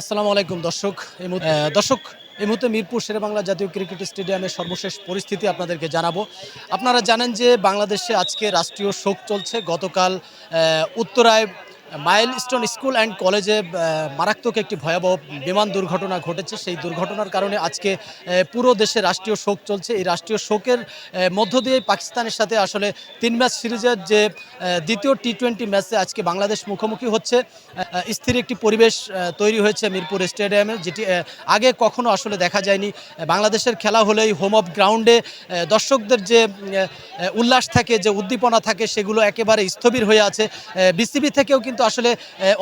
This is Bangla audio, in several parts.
আসসালামু আলাইকুম দর্শক। এই মুহূর্তে- দর্শক এই মুহূর্তে মিরপুর শেরেবাংলা জাতীয় ক্রিকেট স্টেডিয়ামের সর্বশেষ পরিস্থিতি আপনাদেরকে জানাব। আপনারা জানেন যে বাংলাদেশে আজকে রাষ্ট্রীয় শোক চলছে। গতকাল উত্তরায় মাইল স্টোন স্কুল অ্যান্ড কলেজে মারাত্মক একটি ভয়াবহ বিমান দুর্ঘটনা ঘটেছে। সেই দুর্ঘটনার কারণে আজকে পুরো দেশে রাষ্ট্রীয় শোক চলছে। এই রাষ্ট্রীয় শোকের মধ্য দিয়ে পাকিস্তানের সাথে আসলে তিন ম্যাচ সিরিজের যে দ্বিতীয় টি টোয়েন্টি ম্যাচে আজকে বাংলাদেশ মুখোমুখি হচ্ছে। স্থির একটি পরিবেশ তৈরি হয়েছে মিরপুর স্টেডিয়ামে, যেটি আগে কখনো আসলে দেখা যায়নি। বাংলাদেশের খেলা হলেই হোম অফ গ্রাউন্ডে দর্শকদের যে উল্লাস থাকে, যে উদ্দীপনা থাকে, সেগুলো একেবারে স্থবির হয়ে আছে। বিসিবি থেকেও কিন্তু আসলে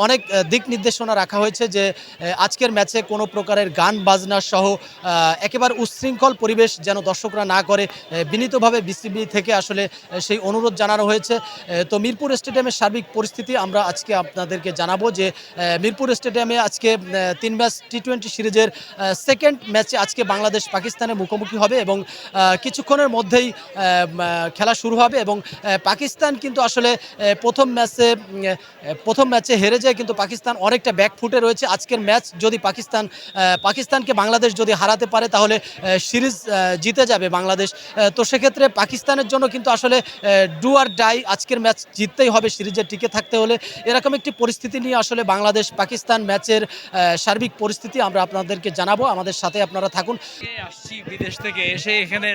অনেক দিক নির্দেশনা রাখা হয়েছে যে আজকের ম্যাচে কোনো প্রকারের গান, বাজনা সহ একেবারে উচ্ছৃঙ্খল পরিবেশ যেন দর্শকরা না করে বিনীতভাবে বিসিবি থেকে আসলে সেই অনুরোধ জানানো হয়েছে। তো মিরপুর স্টেডিয়ামের সার্বিক পরিস্থিতি আমরা আজকে আপনাদেরকে জানাব যে মিরপুর স্টেডিয়ামে আজকে তিন ম্যাচ টি টোয়েন্টি সিরিজের সেকেন্ড ম্যাচে আজকে বাংলাদেশ পাকিস্তানের মুখোমুখি হবে এবং কিছুক্ষণের মধ্যেই খেলা শুরু হবে এবং পাকিস্তান কিন্তু আসলে প্রথম ম্যাচে প্রথম ম্যাচে হেরে যায়, কিন্তু পাকিস্তান অনেকটা ব্যাক ফুটে রয়েছে। আজকের ম্যাচ যদি পাকিস্তান পাকিস্তানকে বাংলাদেশ যদি হারাতে পারে, তাহলে সিরিজ জিতে যাবে বাংলাদেশ। তো সেক্ষেত্রে পাকিস্তানের জন্য কিন্তু আসলে ডু আর ডাই আজকের ম্যাচ জিততেই হবে সিরিজে টিকে থাকতে হলে। এরকম একটি পরিস্থিতি নিয়ে আসলে বাংলাদেশ, পাকিস্তান ম্যাচের সার্বিক পরিস্থিতি আমরা আপনাদেরকে জানাব। আমাদের সাথে আপনারা থাকুন। আসছি বিদেশ থেকে, এসে এখানে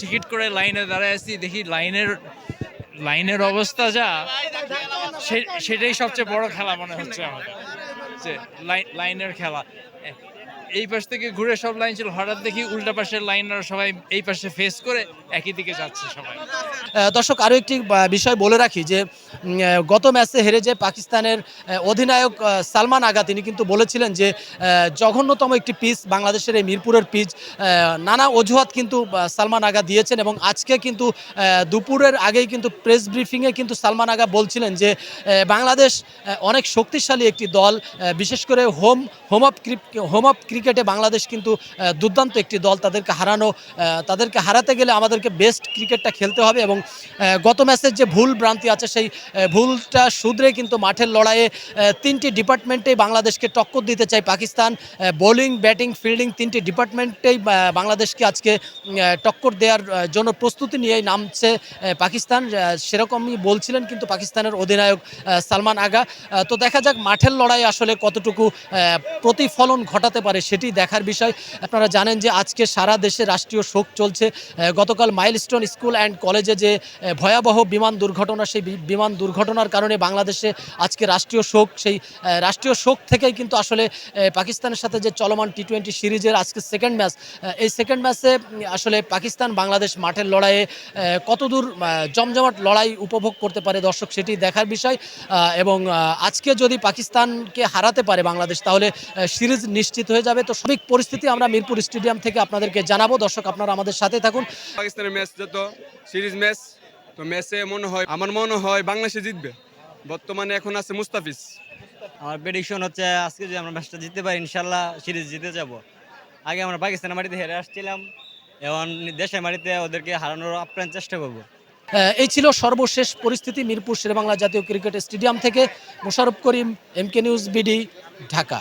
টিকিট করে লাইনে দাঁড়ায় আছি। দেখি লাইনের লাইনের অবস্থা যা সেটাই সবচেয়ে বড় খেলা মনে হচ্ছে আমাদের, যে লাইন- লাইনের খেলা। এই পাশ থেকে ঘুরে সব লাইন ছিল, হঠাৎ দেখি উল্টা পাশের লাইনরা সবাই এই পাশে ফেস করে একই দিকে যাচ্ছে সবাই। দর্শক আরও একটি বিষয় বলে রাখি যে গত ম্যাচে হেরে যে পাকিস্তানের অধিনায়ক সালমান আগা তিনি কিন্তু বলেছিলেন যে জঘন্যতম একটি পিচ বাংলাদেশের এই মিরপুরের পিচ নানা অজুহাত কিন্তু সালমান আগা দিয়েছেন এবং আজকে কিন্তু দুপুরের আগেই কিন্তু প্রেস ব্রিফিংয়ে কিন্তু সালমান আগা বলছিলেন যে বাংলাদেশ অনেক শক্তিশালী একটি দল বিশেষ করে home home of home of ক্রিকেটে বাংলাদেশ কিন্তু দুর্দান্ত একটি দল, তাদেরকে হারানো তাদেরকে হারাতে গেলে আমাদেরকে বেস্ট ক্রিকেটটা খেলতে হবে এবং গত ম্যাচের যে ভুল ভ্রান্তি আছে, সেই ভুলটা শুধরে কিন্তু মাঠের লড়াইয়ে তিনটি ডিপার্টমেন্টেই বাংলাদেশকে টক্কর দিতে চাই পাকিস্তান। বোলিং, ব্যাটিং, ফিল্ডিং তিনটি ডিপার্টমেন্টেই বাংলাদেশকে আজকে টক্কর দেওয়ার জন্য প্রস্তুতি নিয়েই নামছে পাকিস্তান। সেরকমই বলছিলেন কিন্তু পাকিস্তানের অধিনায়ক সালমান আগা। তো দেখা যাক মাঠের লড়াই আসলে কতটুকু প্রতিফলন ঘটাতে পারে সেটি দেখার বিষয়। আপনারা জানেন যে আজকে সারা দেশে রাষ্ট্রীয় শোক চলছে। গতকাল মাইলস্টোন স্কুল অ্যান্ড কলেজে যে ভয়াবহ বিমান দুর্ঘটনা, সেই বিমান দুর্ঘটনার কারণে বাংলাদেশে আজকে রাষ্ট্রীয় শোক, সেই রাষ্ট্রীয় শোক থেকেই কিন্তু আসলে পাকিস্তানের সাথে যে চলমান টি টোয়েন্টি সিরিজের আজকে সেকেন্ড ম্যাচ এই সেকেন্ড ম্যাচে আসলে পাকিস্তান বাংলাদেশ মাঠের লড়াইয়ে কতদূর জমজমাট লড়াই উপভোগ করতে পারে দর্শক সেটি দেখার বিষয়। এবং আজকে যদি পাকিস্তানকে হারাতে পারে বাংলাদেশ, তাহলে সিরিজ নিশ্চিত হয়ে যাবে। তো সঠিক পরিস্থিতি আমরা মিরপুর স্টেডিয়াম থেকে আপনাদেরকে জানাব। দর্শক, আপনারা আমাদের সাথে থাকুন। পাকিস্তানের ম্যাচ যত, সিরিজ ম্যাচ তো ম্যাচে মনে হয় আমার মনে হয় বাংলাদেশে জিতবে। বর্তমানে এখন আছে মুস্তাফিজ। আমার প্রেডিকশন হচ্ছে আজকে যদি আমরা ম্যাচটা জিততে পারি ইনশাল্লাহ সিরিজ জিতে যাব। আগে আমরা পাকিস্তানের মাটিতে হেরে আসছিলাম এখন দেশের মাটিতে ওদেরকে হারানোর আপ্রাণ চেষ্টা করব। আহ, এই ছিল সর্বশেষ পরিস্থিতি মিরপুর শেরেবাংলা জাতীয় ক্রিকেট স্টেডিয়াম থেকে Mosharraf Karim MK news BD Dhaka.